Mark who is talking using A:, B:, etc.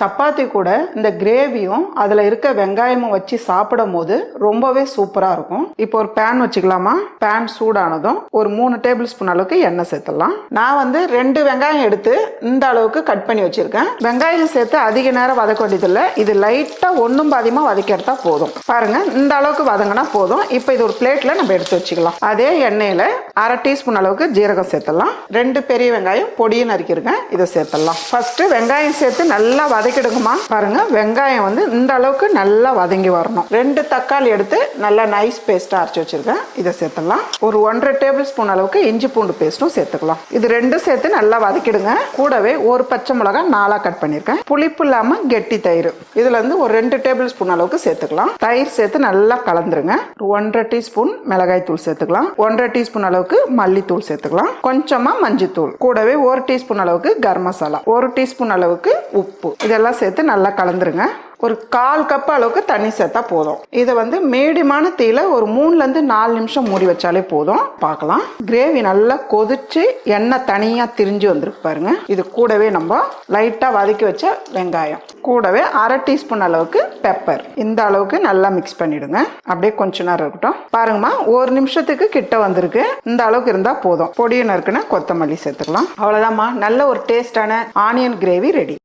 A: சப்பாத்தி கூட இந்த கிரேவியும் அதில் இருக்க வெங்காயமும் வச்சு சாப்பிடும் போது ரொம்பவே சூப்பராக இருக்கும். இப்போ ஒரு பேன் வச்சுக்கலாமா? பேன் சூடானதும் ஒரு மூணு டேபிள் ஸ்பூன் அளவுக்கு எண்ணெய் சேர்த்துடலாம். நான் வந்து ரெண்டு வெங்காயம் எடுத்து இந்த அளவுக்கு கட் பண்ணி வச்சுருக்கேன். வெங்காயம் சேர்த்து அதிக நேரம் வதக்க வேண்டியதில்லை. இது லைட்டாக ஒன்றும் பாதியமாக வதக்கிறதா போதும். பாருங்கள் இந்த அளவுக்கு வதங்கினா போதும். இப்போ இது ஒரு பிளேட்டில் நம்ம எடுத்து வச்சுக்கலாம். அதே எண்ணெயில் அரை டீஸ்பூன் அளவுக்கு ஜீரகம் சேர்த்துடலாம். ரெண்டு பெரிய வெங்காயம் பொடியும் நறுக்கியிருக்கேன் இதை சேர்த்துடலாம். ஃபஸ்ட்டு வெங்காயம் சேர்த்து நல்லா வதக்கிடுங்கம்மா. பாருங்க வெங்காயம் வந்து இந்த அளவுக்கு நல்லா வதங்கி வரணும். ரெண்டு தக்காளி எடுத்து நல்லா நைஸ் பேஸ்ட்டாக அரைச்சி வச்சிருக்கேன். இதை சேர்த்துடலாம். ஒரு ஒன்றரை டேபிள் ஸ்பூன் அளவுக்கு இஞ்சி பூண்டு பேஸ்ட்டும் சேர்த்துக்கலாம். இது ரெண்டும் சேர்த்து நல்லா வதக்கிடுங்க. கூடவே ஒரு பச்சை மிளகாய் நாலாக கட் பண்ணியிருக்கேன் புளிப்பு இல்லாமல் கெட்டி தயிர். இதில் வந்து ஒரு ரெண்டு டேபிள் ஸ்பூன் அளவுக்கு சேர்த்துக்கலாம். தயிர் சேர்த்து நல்லா கலந்துருங்க. ஒன்றரை டீஸ்பூன் மிளகாய் தூள் சேர்த்துக்கலாம். ஒன்றரை டீஸ்பூன் அளவுக்கு மல்லித்தூள் சேர்த்துக்கலாம். கொஞ்சமா மஞ்சத்தூள். கூடவே ஒரு டீஸ்பூன் அளவுக்கு கரம் மசாலா. ஒரு டீஸ்பூன் அளவுக்கு உப்பு. இதெல்லாம் சேர்த்து நல்லா கலந்துருங்க. ஒரு கால் கப் அளவுக்கு தண்ணி சேர்த்தா போதும். இதை வந்து மீடியமான தீயில ஒரு மூணுலேருந்து நாலு நிமிஷம் மூடி வச்சாலே போதும். பார்க்கலாம். கிரேவி நல்லா கொதிச்சு எண்ணெய் தனியாக திரிஞ்சு வந்திருக்கு பாருங்க. இது கூடவே நம்ம லைட்டாக வதக்கி வச்ச வெங்காயம். கூடவே அரை டீஸ்பூன் அளவுக்கு பெப்பர் இந்த அளவுக்கு நல்லா மிக்ஸ் பண்ணிடுங்க. அப்படியே கொஞ்ச நேரம் இருக்கட்டும். பாருங்கம்மா ஒரு நிமிஷத்துக்கு கிட்ட வந்திருக்கு. இந்த அளவுக்கு இருந்தால் போதும். பொடியை நறுக்குன்னா கொத்தமல்லி சேர்த்துக்கலாம். அவ்வளோதாம்மா நல்ல ஒரு டேஸ்டான ஆனியன் கிரேவி ரெடி